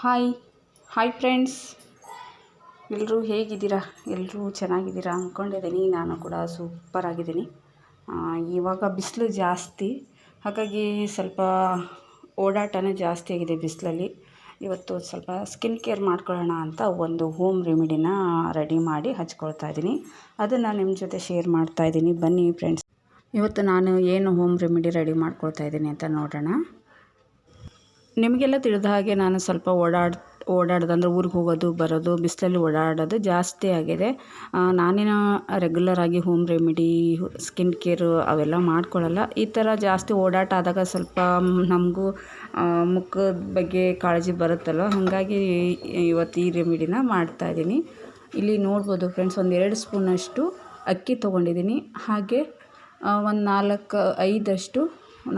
Hi hi friends ಎಲ್ಲರೂ ಹೇಗಿದ್ದೀರಾ? ಎಲ್ಲರೂ ಚೆನ್ನಾಗಿದ್ದೀರಾ ಅಂದ್ಕೊಂಡಿದ್ದೀನಿ. ನಾನು ಕೂಡ ಸೂಪರ್ ಆಗಿದ್ದೀನಿ. ಇವಾಗ ಬಿಸಿಲು ಜಾಸ್ತಿ. ಹಾಗಾಗಿ ಸ್ವಲ್ಪ ಓಡಾಟನೇ ಜಾಸ್ತಿ ಆಗಿದೆ ಬಿಸಿಲಲ್ಲಿ. ಇವತ್ತು ಸ್ವಲ್ಪ ಸ್ಕಿನ್ ಕೇರ್ ಮಾಡ್ಕೊಳ್ಳೋಣ ಅಂತ ಒಂದು ಹೋಮ್ ರೆಮಿಡಿನ ರೆಡಿ ಮಾಡಿ ಹಚ್ಕೊಳ್ತಾ ಇದ್ದೀನಿ. ಅದನ್ನು ನಿಮ್ಮ ಜೊತೆ ಶೇರ್ ಮಾಡ್ತಾ ಇದ್ದೀನಿ. ಬನ್ನಿ ಫ್ರೆಂಡ್ಸ್ ಇವತ್ತು ನಾನು ಏನು ಹೋಮ್ ರೆಮಿಡಿ ರೆಡಿ ಮಾಡ್ಕೊಳ್ತಾ ಇದ್ದೀನಿ ಅಂತ ನೋಡೋಣ. ನಿಮಗೆಲ್ಲ ತಿಳಿದ ಹಾಗೆ ನಾನು ಸ್ವಲ್ಪ ಓಡಾಡ್ ಅಂದರೆ ಊರಿಗೆ ಹೋಗೋದು, ಬರೋದು, ಬಿಸಿಲಲ್ಲಿ ಓಡಾಡೋದು ಜಾಸ್ತಿ ಆಗಿದೆ. ನಾನೇನು ರೆಗ್ಯುಲರಾಗಿ ಹೋಮ್ ರೆಮಿಡಿ ಸ್ಕಿನ್ ಕೇರು ಅವೆಲ್ಲ ಮಾಡ್ಕೊಳ್ಳಲ್ಲ. ಈ ಥರ ಜಾಸ್ತಿ ಓಡಾಟ ಆದಾಗ ಸ್ವಲ್ಪ ನಮಗೂ ಮುಖದ ಬಗ್ಗೆ ಕಾಳಜಿ ಬರುತ್ತಲ್ವ? ಹಾಗಾಗಿ ಇವತ್ತು ಈ ರೆಮಿಡಿನ ಮಾಡ್ತಾಯಿದ್ದೀನಿ ಇಲ್ಲಿ ನೋಡ್ಬೋದು ಫ್ರೆಂಡ್ಸ್ ಒಂದು ಎರಡು ಸ್ಪೂನಷ್ಟು ಅಕ್ಕಿ ತೊಗೊಂಡಿದ್ದೀನಿ. ಹಾಗೆ ಒಂದು ನಾಲ್ಕು ಐದಷ್ಟು,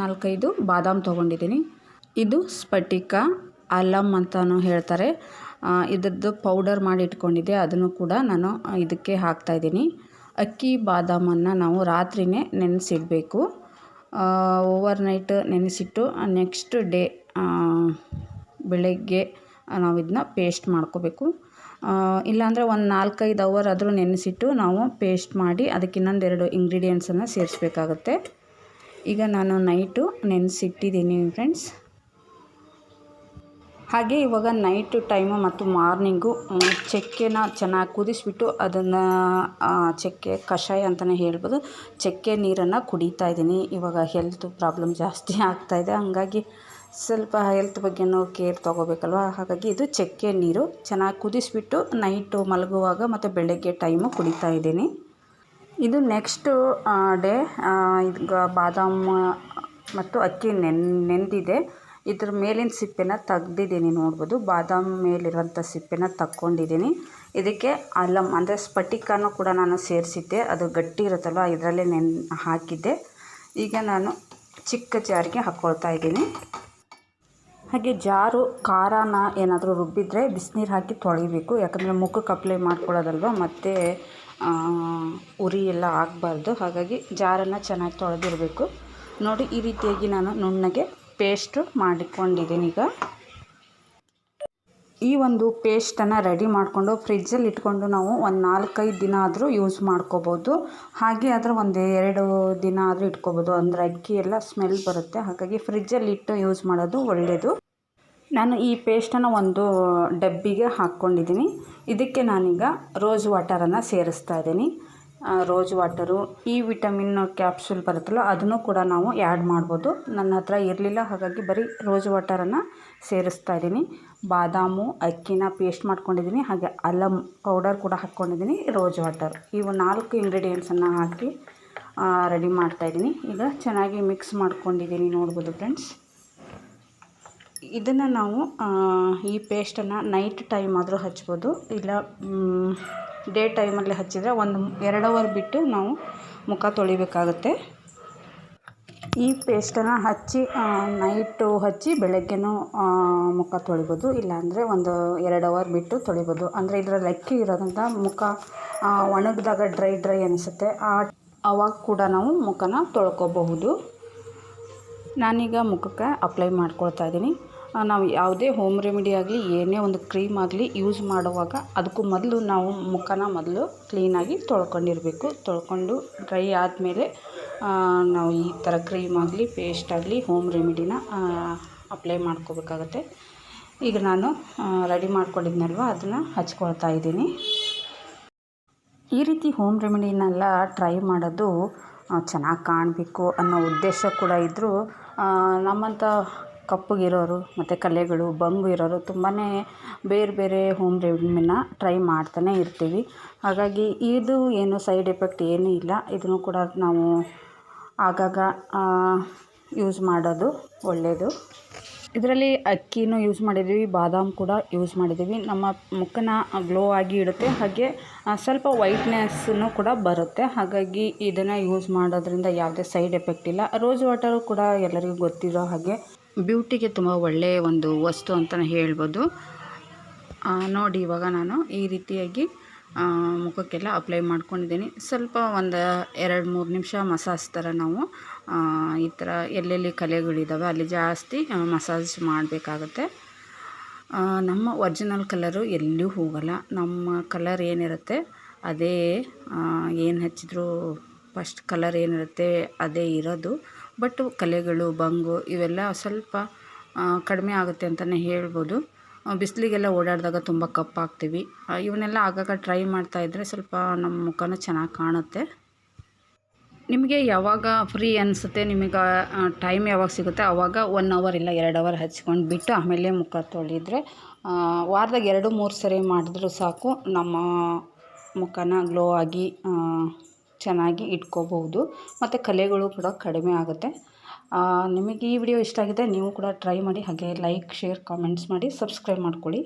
ನಾಲ್ಕೈದು ಬಾದಾಮ್ ತೊಗೊಂಡಿದ್ದೀನಿ. ಇದು ಸ್ಫಟಿಕ ಅಲ್ಲಮ್ ಅಂತಲೂ ಹೇಳ್ತಾರೆ. ಇದ್ರದ್ದು ಪೌಡರ್ ಮಾಡಿ ಇಟ್ಕೊಂಡಿದ್ದೆ. ಅದನ್ನು ಕೂಡ ನಾನು ಇದಕ್ಕೆ ಹಾಕ್ತಾಯಿದ್ದೀನಿ ಅಕ್ಕಿ, ಬಾದಾಮನ್ನು ನಾವು ರಾತ್ರಿನೇ ನೆನೆಸಿಡಬೇಕು. ಓವರ್ ನೈಟ್ ನೆನೆಸಿಟ್ಟು, ನೆಕ್ಸ್ಟ್ ಡೇ ಬೆಳಗ್ಗೆ ನಾವು ಇದನ್ನ ಪೇಸ್ಟ್ ಮಾಡ್ಕೋಬೇಕು. ಇಲ್ಲಾಂದರೆ ಒಂದು ನಾಲ್ಕೈದು ಅವರ್ ಆದರೂ ನೆನೆಸಿಟ್ಟು ನಾವು ಪೇಸ್ಟ್ ಮಾಡಿ ಅದಕ್ಕೆ ಇನ್ನೊಂದೆರಡು ಇಂಗ್ರೀಡಿಯೆಂಟ್ಸನ್ನು ಸೇರಿಸ್ಬೇಕಾಗುತ್ತೆ. ಈಗ ನಾನು ನೈಟು ನೆನೆಸಿಟ್ಟಿದ್ದೀನಿ ಫ್ರೆಂಡ್ಸ್ ಹಾಗೆ ಇವಾಗ ನೈಟ್ ಟೈಮು ಮತ್ತು ಮಾರ್ನಿಂಗು ಚಕ್ಕೆನ ಚೆನ್ನಾಗಿ ಕುದಿಸಿಬಿಟ್ಟು ಅದನ್ನು ಚಕ್ಕೆ ಕಷಾಯ ಅಂತಲೇ ಹೇಳ್ಬೋದು. ಚಕ್ಕೆ ನೀರನ್ನು ಕುಡಿತಾ ಇದ್ದೀನಿ. ಇವಾಗ ಹೆಲ್ತ್ ಪ್ರಾಬ್ಲಮ್ ಜಾಸ್ತಿ ಆಗ್ತಾಯಿದೆ ಹಂಗಾಗಿ ಸ್ವಲ್ಪ ಹೆಲ್ತ್ ಬಗ್ಗೆನೂ ಕೇರ್ ತೊಗೋಬೇಕಲ್ವ? ಹಾಗಾಗಿ ಇದು ಚಕ್ಕೆ ನೀರು. ಚೆನ್ನಾಗಿ ಕುದಿಸಿಬಿಟ್ಟು ನೈಟು ಮಲಗುವಾಗ ಮತ್ತು ಬೆಳಗ್ಗೆ ಟೈಮು ಕುಡಿತಾ ಇದ್ದೀನಿ. ಇದು ನೆಕ್ಸ್ಟು ಡೇ ಇದು ಬಾದಾಮ ಮತ್ತು ಅಕ್ಕಿ ನೆನ್, ನೆಂದಿದೆ. ಇದ್ರ ಮೇಲಿನ ಸಿಪ್ಪೆನ ತೆಗ್ದಿದ್ದೀನಿ ನೋಡ್ಬೋದು. ಬಾದಾಮಿ ಮೇಲಿರುವಂಥ ಸಿಪ್ಪೆನ ತಕ್ಕೊಂಡಿದ್ದೀನಿ. ಇದಕ್ಕೆ ಅಲ್ಲಮ್ ಅಂದರೆ ಸ್ಫಟಿಕನೂ ಕೂಡ ನಾನು ಸೇರಿಸಿದ್ದೆ. ಅದು ಗಟ್ಟಿ ಇರುತ್ತಲ್ವ? ಇದರಲ್ಲೇ ನೆನ್ ಹಾಕಿದ್ದೆ. ಈಗ ನಾನು ಚಿಕ್ಕ ಜಾರಿಗೆ ಹಾಕ್ಕೊಳ್ತಾ ಇದ್ದೀನಿ. ಹಾಗೆ ಜಾರು, ಖಾರನ ಏನಾದರೂ ರುಬ್ಬಿದರೆ ಬಿಸಿನೀರು ಹಾಕಿ ತೊಳಿಬೇಕು. ಯಾಕಂದರೆ ಮುಖಕ್ಕೆ ಅಪ್ಲೈ ಮಾಡ್ಕೊಳ್ಳೋದಲ್ವ? ಮತ್ತು ಉರಿ ಎಲ್ಲ ಆಗಬಾರ್ದು. ಹಾಗಾಗಿ ಜಾರನ್ನು ಚೆನ್ನಾಗಿ ತೊಳೆದಿರಬೇಕು. ನೋಡಿ ಈ ರೀತಿಯಾಗಿ ನಾನು ನುಣ್ಣಗೆ ಪೇಸ್ಟು ಮಾಡಿಕೊಂಡಿದ್ದೀನಿ ಈಗ. ಈ ಒಂದು ಪೇಸ್ಟನ್ನು ರೆಡಿ ಮಾಡಿಕೊಂಡು ಫ್ರಿಜ್ಜಲ್ಲಿ ಇಟ್ಕೊಂಡು ನಾವು ಒಂದು ನಾಲ್ಕೈದು ದಿನ ಆದರೂ ಯೂಸ್ ಮಾಡ್ಕೋಬೋದು. ಹಾಗೆ ಆದರೆ ಒಂದು ಎರಡು ದಿನ ಆದರೂ ಇಟ್ಕೋಬೋದು. ಅಂದರೆ ಅಕ್ಕಿ ಎಲ್ಲ ಸ್ಮೆಲ್ ಬರುತ್ತೆ. ಹಾಗಾಗಿ ಫ್ರಿಜ್ಜಲ್ಲಿ ಇಟ್ಟು ಯೂಸ್ ಮಾಡೋದು ಒಳ್ಳೆಯದು. ನಾನು ಈ ಪೇಸ್ಟನ್ನು ಒಂದು ಡಬ್ಬಿಗೆ ಹಾಕ್ಕೊಂಡಿದ್ದೀನಿ. ಇದಕ್ಕೆ ನಾನೀಗ ರೋಸ್ ವಾಟರನ್ನು ಸೇರಿಸ್ತಾ ಇದ್ದೀನಿ. ರೋಸ್ ವಾಟರು ಈ ವಿಟಮಿನ್ ಕ್ಯಾಪ್ಸೂಲ್ ಬರುತ್ತಲ್ಲ, ಅದನ್ನು ಕೂಡ ನಾವು ಆ್ಯಡ್ ಮಾಡ್ಬೋದು. ನನ್ನ ಹತ್ರ ಇರಲಿಲ್ಲ, ಹಾಗಾಗಿ ಬರೀ ರೋಜ್ ವಾಟರನ್ನು ಸೇರಿಸ್ತಾ ಇದ್ದೀನಿ. ಬಾದಾಮು, ಅಕ್ಕಿನ ಪೇಸ್ಟ್ ಮಾಡ್ಕೊಂಡಿದ್ದೀನಿ, ಹಾಗೆ ಅಲಂ ಪೌಡರ್ ಕೂಡ ಹಾಕ್ಕೊಂಡಿದ್ದೀನಿ ರೋಜ್ ವಾಟರ್ ಇವು ನಾಲ್ಕು ಇಂಗ್ರೀಡಿಯೆಂಟ್ಸನ್ನು ಹಾಕಿ ರೆಡಿ ಮಾಡ್ತಾಯಿದ್ದೀನಿ ಈಗ ಚೆನ್ನಾಗಿ ಮಿಕ್ಸ್ ಮಾಡ್ಕೊಂಡಿದ್ದೀನಿ ನೋಡ್ಬೋದು ಫ್ರೆಂಡ್ಸ್ ಇದನ್ನು ನಾವು ಈ ಪೇಸ್ಟನ್ನು ನೈಟ್ ಟೈಮ್ ಆದರೂ ಹಚ್ಬೋದು. ಇಲ್ಲ ಡೇ ಟೈಮಲ್ಲಿ ಹಚ್ಚಿದರೆ ಒಂದು ಎರಡು ಅವರ್ ಬಿಟ್ಟು ನಾವು ಮುಖ ತೊಳಿಬೇಕಾಗುತ್ತೆ. ಈ ಪೇಸ್ಟನ್ನು ಹಚ್ಚಿ ನೈಟು ಹಚ್ಚಿ ಬೆಳಗ್ಗೆನೂ ಮುಖ ತೊಳಿಬೋದು. ಇಲ್ಲಾಂದರೆ ಒಂದು ಎರಡು ಅವರ್ ಬಿಟ್ಟು ತೊಳಿಬೋದು. ಅಂದರೆ ಇದರ ಲೆಕ್ಕಿ ಇರೋದ್ರಿಂದ ಮುಖ ಒಣಗಿದಾಗ ಡ್ರೈ ಡ್ರೈ ಅನಿಸುತ್ತೆ. ಆವಾಗ ಕೂಡ ನಾವು ಮುಖನ ತೊಳ್ಕೊಬಹುದು. ನಾನೀಗ ಮುಖಕ್ಕೆ ಅಪ್ಲೈ ಮಾಡ್ಕೊಳ್ತಾ ಇದ್ದೀನಿ. ನಾವು ಯಾವುದೇ ಹೋಮ್ ರೆಮಿಡಿ ಆಗಲಿ, ಏನೇ ಒಂದು ಕ್ರೀಮ್ ಆಗಲಿ ಯೂಸ್ ಮಾಡುವಾಗ ಅದಕ್ಕೂ ಮೊದಲು ನಾವು ಮುಖನ ಮೊದಲು ಕ್ಲೀನಾಗಿ ತೊಳ್ಕೊಂಡಿರಬೇಕು. ತೊಳ್ಕೊಂಡು ಡ್ರೈ ಆದಮೇಲೆ ನಾವು ಈ ಥರ ಕ್ರೀಮ್ ಆಗಲಿ ಪೇಸ್ಟ್ ಆಗಲಿ ಹೋಮ್ ರೆಮಿಡಿನ ಅಪ್ಲೈ ಮಾಡ್ಕೋಬೇಕಾಗತ್ತೆ. ಈಗ ನಾನು ರೆಡಿ ಮಾಡ್ಕೊಂಡಿದ್ನಲ್ವ, ಅದನ್ನು ಹಚ್ಕೊಳ್ತಾ ಇದ್ದೀನಿ. ಈ ರೀತಿ ಹೋಮ್ ರೆಮಿಡಿನೆಲ್ಲ ಟ್ರೈ ಮಾಡೋದು ಚೆನ್ನಾಗಿ ಕಾಣಬೇಕು ಅನ್ನೋ ಉದ್ದೇಶ ಕೂಡ ಇದ್ದರೂ ನಮ್ಮಂಥ ಕಪ್ಪಗಿರೋರು ಮತ್ತು ಕಲೆಗಳು ಬಂಗು ಇರೋರು ತುಂಬಾ ಬೇರೆ ಬೇರೆ ಹೋಮ್ ರೆಮಿಡಿನ ಟ್ರೈ ಮಾಡ್ತಾನೆ ಇರ್ತೀವಿ. ಹಾಗಾಗಿ ಇದು ಏನು ಸೈಡ್ ಎಫೆಕ್ಟ್ ಏನೂ ಇಲ್ಲ. ಇದನ್ನು ಕೂಡ ನಾವು ಆಗಾಗ ಯೂಸ್ ಮಾಡೋದು ಒಳ್ಳೆಯದು ಇದರಲ್ಲಿ ಅಕ್ಕಿನೂ ಯೂಸ್ ಮಾಡಿದ್ದೀವಿ ಬಾದಾಮ್ ಕೂಡ ಯೂಸ್ ಮಾಡಿದ್ದೀವಿ ನಮ್ಮ ಮುಖನ ಗ್ಲೋ ಆಗಿ ಇಡುತ್ತೆ. ಹಾಗೆ ಸ್ವಲ್ಪ ವೈಟ್ನೆಸ್ಸನ್ನು ಕೂಡ ಬರುತ್ತೆ. ಹಾಗಾಗಿ ಇದನ್ನು ಯೂಸ್ ಮಾಡೋದ್ರಿಂದ ಯಾವುದೇ ಸೈಡ್ ಎಫೆಕ್ಟ್ ಇಲ್ಲ. ರೋಸ್ ವಾಟರು ಕೂಡ ಎಲ್ಲರಿಗೂ ಗೊತ್ತಿರೋ ಹಾಗೆ. ಬ್ಯೂಟಿಗೆ ತುಂಬ ಒಳ್ಳೆಯ ಒಂದು ವಸ್ತು ಅಂತಲೇ ಹೇಳ್ಬೋದು. ನೋಡಿ ಇವಾಗ ನಾನು ಈ ರೀತಿಯಾಗಿ ಮುಖಕ್ಕೆಲ್ಲ ಅಪ್ಲೈ ಮಾಡ್ಕೊಂಡಿದ್ದೀನಿ. ಸ್ವಲ್ಪ ಒಂದು ಎರಡು ಮೂರು ನಿಮಿಷ ಮಸಾಜ್ ಥರ ನಾವು ಈ ಥರ ಎಲ್ಲೆಲ್ಲಿ ಕಲೆಗಳಿದ್ದಾವೆ ಅಲ್ಲಿ ಜಾಸ್ತಿ ಮಸಾಜ್ ಮಾಡಬೇಕಾಗತ್ತೆ. ನಮ್ಮ ಒರಿಜಿನಲ್ ಕಲರು ಎಲ್ಲೂ ಹೋಗಲ್ಲ. ನಮ್ಮ ಕಲರ್ ಏನಿರುತ್ತೆ ಅದೇ ಏನು ಹಚ್ಚಿದ್ರು ಫಸ್ಟ್ ಕಲರ್ ಏನಿರುತ್ತೆ ಅದೇ ಇರೋದು. ಬಟ್ ಕಲೆಗಳು, ಬಂಗು ಇವೆಲ್ಲ ಸ್ವಲ್ಪ ಕಡಿಮೆ ಆಗುತ್ತೆ ಅಂತಲೇ ಹೇಳ್ಬೋದು. ಬಿಸಿಲಿಗೆಲ್ಲ ಓಡಾಡಿದಾಗ ತುಂಬ ಕಪ್ಪಾಗ್ತೀವಿ. ಇವನ್ನೆಲ್ಲ ಆಗಾಗ ಟ್ರೈ ಮಾಡ್ತಾಯಿದ್ರೆ ಸ್ವಲ್ಪ ನಮ್ಮ ಮುಖನೂ ಚೆನ್ನಾಗಿ ಕಾಣುತ್ತೆ. ನಿಮಗೆ ಯಾವಾಗ ಫ್ರೀ ಅನಿಸುತ್ತೆ? ನಿಮಗೆ ಟೈಮ್ ಯಾವಾಗ ಸಿಗುತ್ತೆ? ಆವಾಗ ಒನ್ ಅವರ್ ಇಲ್ಲ, ಎರಡು ಅವರ್ ಹಚ್ಕೊಂಡು ಬಿಟ್ಟು ಆಮೇಲೆ ಮುಖ ತೊಳೆದ್ರೆ ವಾರದಾಗ ಎರಡು ಮೂರು ಸರಿ ಮಾಡಿದ್ರೂ ಸಾಕು. ನಮ್ಮ ಮುಖನ ಗ್ಲೋ ಆಗಿ ಚೆನ್ನಾಗಿ ಇಟ್ಕೋಬಹುದು. ಮತ್ತು ಕಲೆಗಳು ಕೂಡ ಕಡಿಮೆ ಆಗುತ್ತೆ. ನಿಮಗೆ ಈ ವಿಡಿಯೋ ಇಷ್ಟ ಆಗಿದೆ, ನೀವು ಕೂಡ ಟ್ರೈ ಮಾಡಿ. ಹಾಗೆ ಲೈಕ್, ಶೇರ್, ಕಾಮೆಂಟ್ಸ್ ಮಾಡಿ, ಸಬ್ಸ್ಕ್ರೈಬ್ ಮಾಡ್ಕೊಳ್ಳಿ.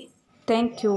Thank you.